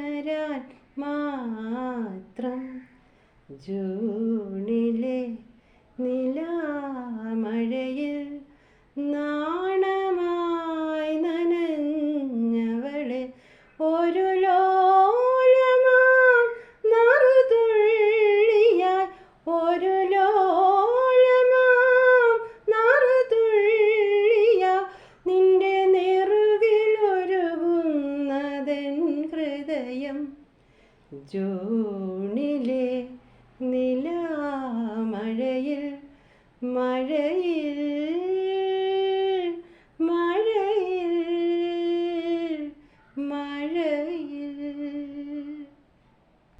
പകരാൻ മാത്രം ജൂണിലെ നിലാമഴയിൽ നാണമായി നനഞ്ഞവളെ ഒരു ലോ ജൂണിലെ നിലാമഴയിൽ മഴയിൽ